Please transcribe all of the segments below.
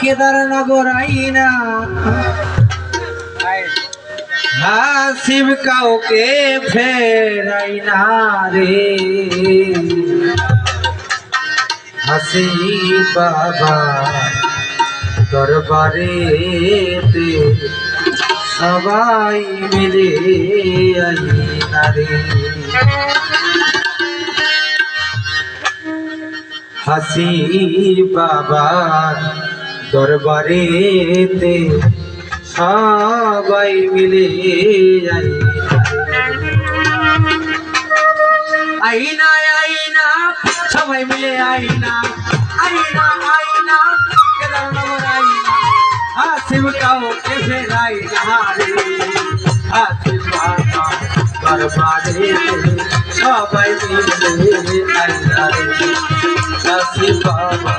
কেদারনগর আইনা। হাসিব কাউকে ফেরাই না রে। হাসি বাবা দরবারে সবাই মিলে আইনা রে। হাসি বাবার দরবারেতে সবাই মিলে যাই। আইনা আইনা, সবাই মিলে আইনা আইনা আইনা কেদারনগর আইনা। হাসিব কাউকে ফেরাই না রে হাসিব বাবা দরবারে, সবাই মিলে আইনা রে। হাসিব বাবা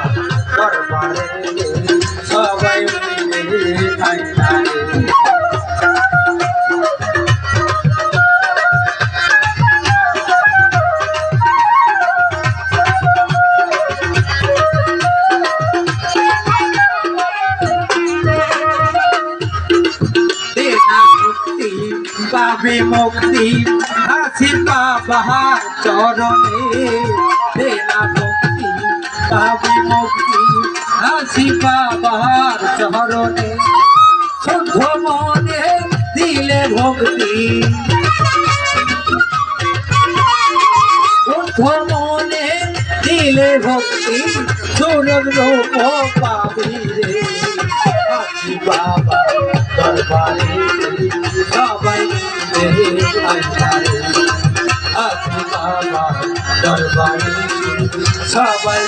পাবে মুক্তি হাসি বাবার চরণে। দেনা মুক্তি পাবে মুক্তি হাসি বাবার চরণে। শুদ্ধ মনে দিলে ভক্তি। শুদ্ধ মনে দিলে ভক্তি। সুরজ রূপ পাবি রে বাবা দরবারে। সবাই দরবারে সবাই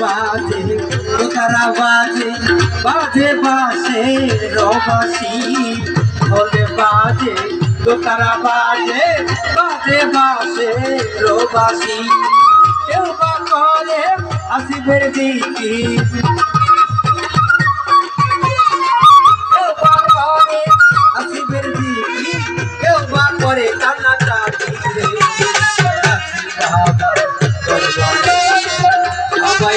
বাজে বাজে বাজে বাসে রবাসি ফুলে বাজে তারা বাজে বাজে বাসে রবাসি। কেউ বা করে আসিবের দিকে আসিবের দিকে কেউ বা করে কান্না সবাই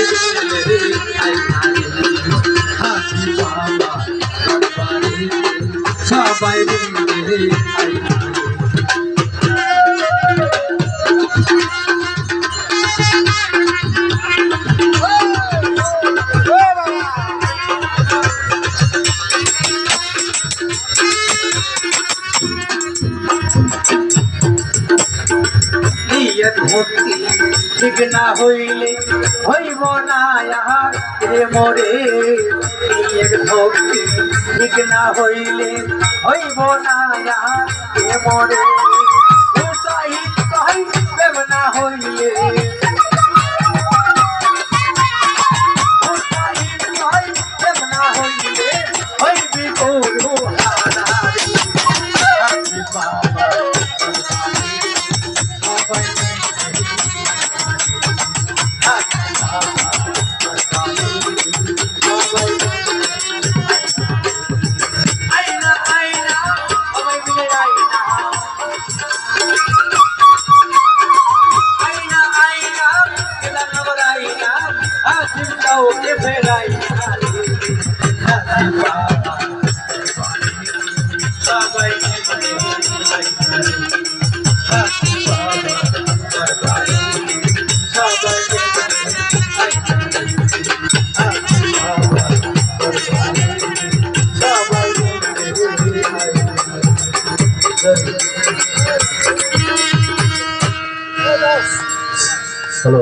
হাসি বাবা ভক্তি ঠিক না হইলে হইব না আর রে মোরে? ভক্তি ঠিক না হইলে হইব না আর রে মোরে? সাহিত্য হইবে না হইলে হ্যালো